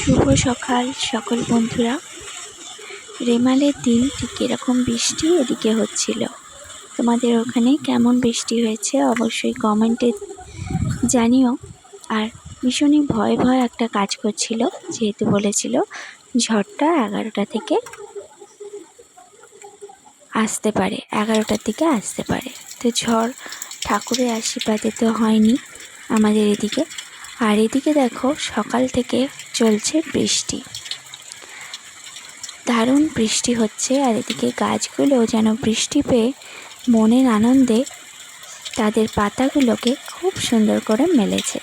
শুভ সকাল সকল বন্ধুরা। রেমালের দিন ঠিক এরকম বৃষ্টি এদিকে হচ্ছিল? তোমাদের ওখানে কেমন বৃষ্টি হয়েছে অবশ্যই কমেন্টে জানিও। আর ভীষণই ভয় ভয় একটা কাজ করছিল, যেহেতু বলেছিল ঝড়টা এগারোটা থেকে আসতে পারে, এগারোটার দিকে আসতে পারে। তো ঝড় ঠাকুরের আশীর্বাদে তো হয়নি আমাদের এদিকে। আর এদিকে দেখো সকাল থেকে চলছে বৃষ্টি। দারুণ বৃষ্টি হচ্ছে আর এদিকে গাছগুলো যেন বৃষ্টি পেয়ে মনের আনন্দে তাদের পাতাগুলোকে খুব সুন্দর করে মেলেছে।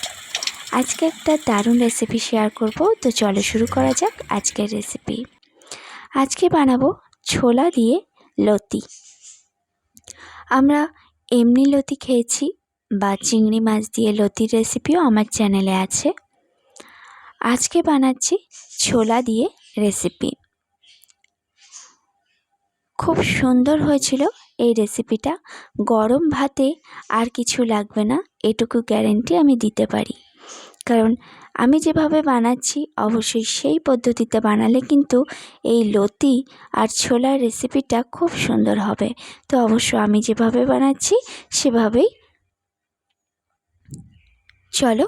আজকে একটা দারুণ রেসিপি শেয়ার করব, তো চলো শুরু করা যাক আজকের রেসিপি আজকে বানাবো ছোলা দিয়ে লতি। আমরা এমনি লতি খেয়েছি, বা চিংড়ি মাছ দিয়ে লতির রেসিপিও আমার চ্যানেলে আছে। আজকে বানাচ্ছি ছোলা দিয়ে রেসিপি খুব সুন্দর হয়েছিল এই রেসিপিটা গরম ভাতে আর কিছু লাগবে না, এটুকু গ্যারেন্টি আমি দিতে পারি। কারণ আমি যেভাবে বানাচ্ছি, অবশ্যই সেই পদ্ধতিতে বানালে কিন্তু এই লতি আর ছোলার রেসিপিটা খুব সুন্দর হবে। তো অবশ্য আমি যেভাবে বানাচ্ছি, সেভাবেই। চলো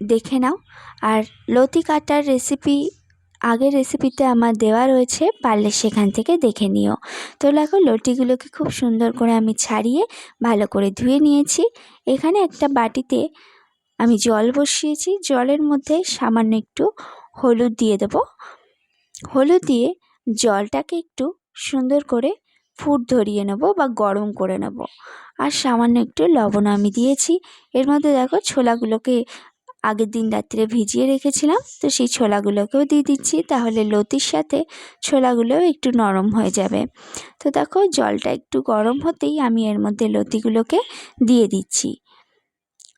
দেখে নাও। আর লতি কাটার রেসিপি আগের রেসিপিতে আমার দেওয়া রয়েছে, পারলে সেখান থেকে দেখে নিও। তো দেখো লতিগুলোকে খুব সুন্দর করে আমি ছাড়িয়ে ভালো করে ধুয়ে নিয়েছি। এখানে একটা বাটিতে আমি জল বসিয়েছি। জলের মধ্যে সামান্য একটু হলুদ দিয়ে দেব। হলুদ দিয়ে জলটাকে একটু সুন্দর করে ফুট ধরিয়ে নেব বা গরম করে নেব। আর সামান্য একটু লবণ আমি দিয়েছি। এর মধ্যে দেখো, ছোলাগুলোকে আগের দিন রাত্রে ভিজিয়ে রেখেছিলাম, তো সেই ছোলাগুলোকেও দিয়ে দিচ্ছি। তাহলে লতির সাথে ছোলাগুলোও একটু নরম হয়ে যাবে। তো দেখো, জলটা একটু গরম হতেই আমি এর মধ্যে লতিগুলোকে দিয়ে দিচ্ছি।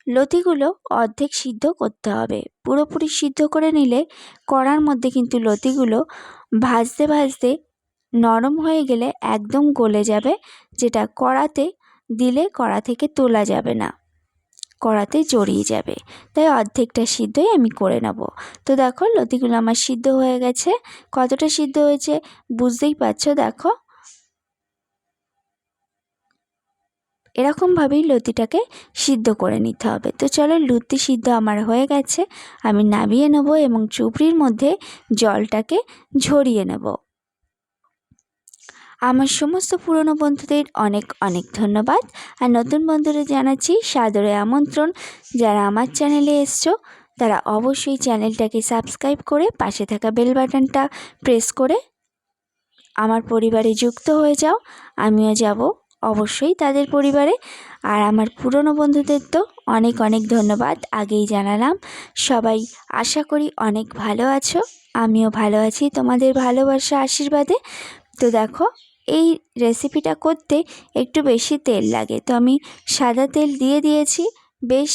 লতিগুলো অর্ধেক সিদ্ধ করতে হবে। পুরোপুরি সিদ্ধ করে নিলে কড়ার মধ্যে কিন্তু লতিগুলো ভাজতে ভাজতে নরম হয়ে গেলে একদম গলে যাবে, যেটা কড়াতে দিলে কড়া থেকে তোলা যাবে না। কড়াতে জড়িয়ে যাবে। তাই অর্ধেকটা সিদ্ধই আমি করে নেব। তো দেখো লতিগুলো আমার সিদ্ধ হয়ে গেছে। কতটা সিদ্ধ হয়েছে বুঝতেই পারছ? দেখো। এরকমভাবেই লতিটাকে সিদ্ধ করে নিতে হবে। তো চলো লুতি সিদ্ধ আমার হয়ে গেছে। আমি নামিয়ে নেব এবং চুপড়ির মধ্যে জলটাকে ঝরিয়ে নেব। আমার সমস্ত পুরনো বন্ধুদের অনেক অনেক ধন্যবাদ। আর নতুন বন্ধুদের জানাচ্ছি সাদরে আমন্ত্রণ। যারা আমার চ্যানেলে এসছো, তারা অবশ্যই চ্যানেলটাকে সাবস্ক্রাইব করে পাশে থাকা বেল বাটনটা প্রেস করে আমার পরিবারে যুক্ত হয়ে যাও। আমিও যাব অবশ্যই তাদের পরিবারে। আর আমার পুরনো বন্ধুদের তো অনেক অনেক ধন্যবাদ, আগেই জানালাম। সবাই আশা করি অনেক ভালো আছো, আমিও ভালো আছি তোমাদের ভালোবাসা আশীর্বাদে। তো দেখো এই রেসিপিটা করতে একটু বেশি তেল লাগে। তো আমি সাদা তেল দিয়ে দিয়েছি, বেশ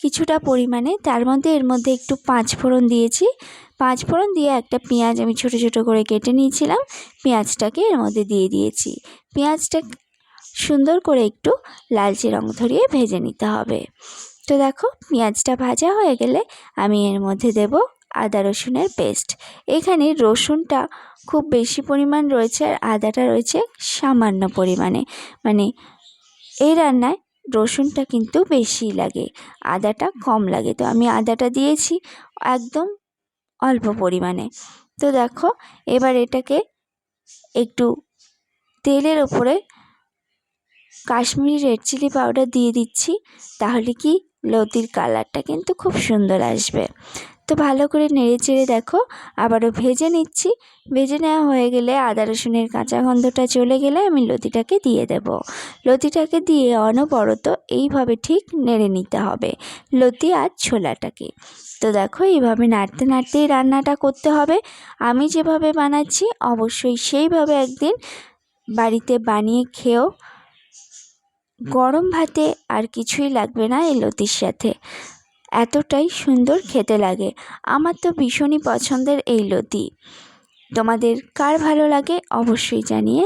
কিছুটা পরিমাণে। তার মধ্যে, এর মধ্যে একটু পাঁচ ফোড়ন দিয়েছি। পাঁচ ফোড়ন দিয়ে একটা পেঁয়াজ আমি ছোট ছোট করে কেটে নিয়েছিলাম। পেঁয়াজটাকে এর মধ্যে দিয়ে দিয়েছি। পেঁয়াজটা সুন্দর করে একটু লালচে রং ধরিয়ে ভেজে নিতে হবে। তো দেখো, পেঁয়াজটা ভাজা হয়ে গেলে আমি এর মধ্যে দেব আদা রসুনের পেস্ট। এখানে রসুনটা খুব বেশি পরিমাণ রয়েছে আর আদাটা রয়েছে সামান্য পরিমাণে। মানে এই রান্নায় রসুনটা কিন্তু বেশি লাগে, আদাটা কম লাগে। তো আমি আদাটা দিয়েছি একদম অল্প পরিমাণে। তো দেখো, এবার এটাকে একটু তেলের ওপরে কাশ্মীরি রেড চিলি পাউডার দিয়ে দিচ্ছি, তাহলে কি লতির কালারটা কিন্তু খুব সুন্দর আসবে। তো ভালো করে নেড়ে চেড়ে দেখো, আবারও ভেজে নিচ্ছি। ভেজে নেওয়া হয়ে গেলে আদা, রসুনের কাঁচা গন্ধটা চলে গেলে আমি লতিটাকে দিয়ে দেব। লতিটাকে দিয়ে অনবরত এইভাবে ঠিক নেড়ে নিতে হবে, লতি আর ছোলাটাকে। তো দেখো, এইভাবে নাড়তে নাড়তেই রান্নাটা করতে হবে। আমি যেভাবে বানাচ্ছি, অবশ্যই সেইভাবে একদিন বাড়িতে বানিয়ে খেয়েও গরম ভাতে আর কিছুই লাগবে না এই লতির সাথে। এতটাই সুন্দর খেতে লাগে। আমার তো ভীষণই পছন্দের এই লতি। তোমাদের কার ভালো লাগে অবশ্যই জানিয়ে।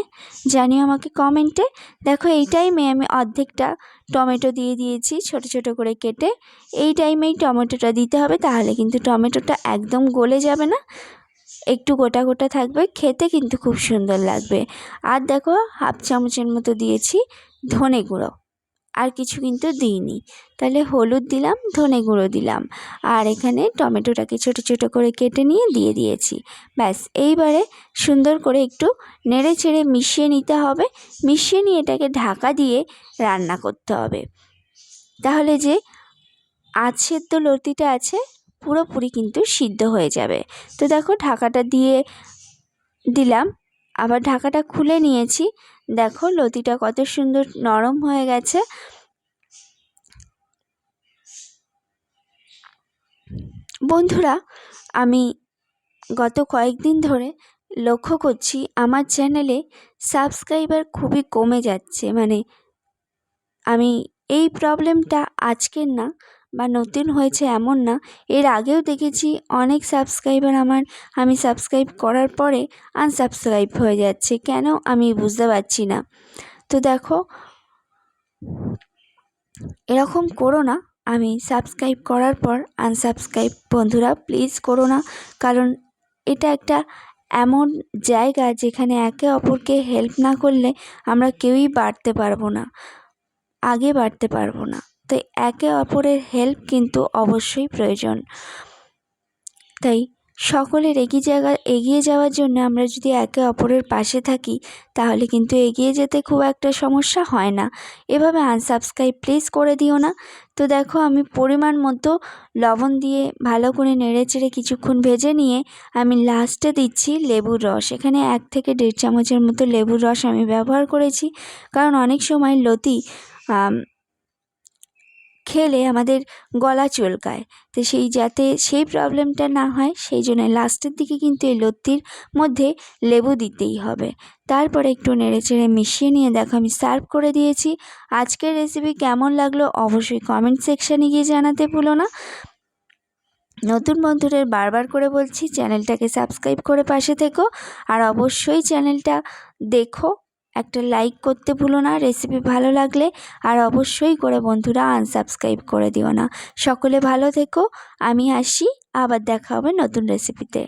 জানিও আমাকে কমেন্টে দেখো এই টাইমে আমি অর্ধেকটা টমেটো দিয়ে দিয়েছি ছোট ছোট করে কেটে। এই টাইমেই টমেটোটা দিতে হবে, তাহলে কিন্তু টমেটোটা একদম গলে যাবে না। একটু গোটা গোটা থাকবে, খেতে কিন্তু খুব সুন্দর লাগবে। আর দেখো, হাফ চামচের মতো দিয়েছি ধনে গুঁড়ো। আর কিছু কিন্তু দিইনি। তাহলে হলুদ দিলাম, ধনে গুঁড়ো দিলাম। আর এখানে টমেটোটাকে ছোট ছোট করে কেটে নিয়ে দিয়ে দিয়েছি। ব্যাস, এইবারে সুন্দর করে একটু নেড়ে চেড়ে মিশিয়ে নিতে হবে। মিশিয়ে নিয়ে এটাকে ঢাকা দিয়ে রান্না করতে হবে। তাহলে যে আছের তো লতিটা আছে পুরোপুরি কিন্তু সিদ্ধ হয়ে যাবে। তো দেখো ঢাকাটা দিয়ে দিলাম। আবার ঢাকাটা খুলে নিয়েছি। দেখো লতিটা কত সুন্দর নরম হয়ে গেছে। বন্ধুরা, আমি গত কয়েকদিন ধরে লক্ষ্য করছি আমার চ্যানেলে সাবস্ক্রাইবার খুবই কমে যাচ্ছে। মানে আমি এই প্রবলেমটা আজকের না বা নতুন হয়েছে এমন না, এর আগেও দেখেছি অনেক সাবস্ক্রাইবার আমার। আমি সাবস্ক্রাইব করার পরে আনসাবস্ক্রাইব হয়ে যাচ্ছে। কেন? আমি বুঝতে পারছি না। তো দেখো, এরকম করো না। আমি সাবস্ক্রাইব করার পর আনসাবস্ক্রাইব বন্ধুরা প্লিজ করো না। কারণ এটা একটা এমন জায়গা যেখানে একে অপরকে হেল্প না করলে আমরা কেউই বাড়তে পারব না। আগে বাড়তে পারব না। তাই একে অপরের হেল্প কিন্তু অবশ্যই প্রয়োজন। তাই সকলের এগিয়ে জায়গা এগিয়ে যাওয়ার জন্য আমরা যদি একে অপরের পাশে থাকি, তাহলে কিন্তু এগিয়ে যেতে খুব একটা সমস্যা হয় না। এভাবে আনসাবস্ক্রাইব প্লিজ করে দিও না। তো দেখো আমি পরিমাণ মতো লবণ দিয়ে ভালো করে নেড়ে চেড়ে কিছুক্ষণ ভেজে নিয়ে আমি লাস্টে দিচ্ছি লেবুর রস। এখানে এক থেকে দেড় চামচের মতো লেবুর রস আমি ব্যবহার করেছি। কারণ অনেক সময় লতি খেলে আমাদের গলা চুলকায়। তো সেই যাতে সেই প্রবলেমটা না হয়, সেই জন্য লাস্টের দিকে কিন্তু এই লত্তির মধ্যে লেবু দিতেই হবে। তারপরে একটু নেড়ে চেড়ে মিশিয়ে নিয়ে দেখো, আমি সার্ভ করে দিয়েছি। আজকের রেসিপি কেমন লাগল অবশ্যই কমেন্ট সেকশানে গিয়ে জানাতে ভুলো না। নতুন বন্ধুদের বারবার করে বলছি চ্যানেলটাকে সাবস্ক্রাইব করে পাশে থেকো। আর অবশ্যই চ্যানেলটা দেখো। একটা লাইক করতে ভুলো না রেসিপি ভালো লাগলে আর অবশ্যই করে বন্ধুরা আনসাবস্ক্রাইব করে দিও না। সকলে ভালো থেকো, আমি আসি, আবার দেখা হবে নতুন রেসিপিতে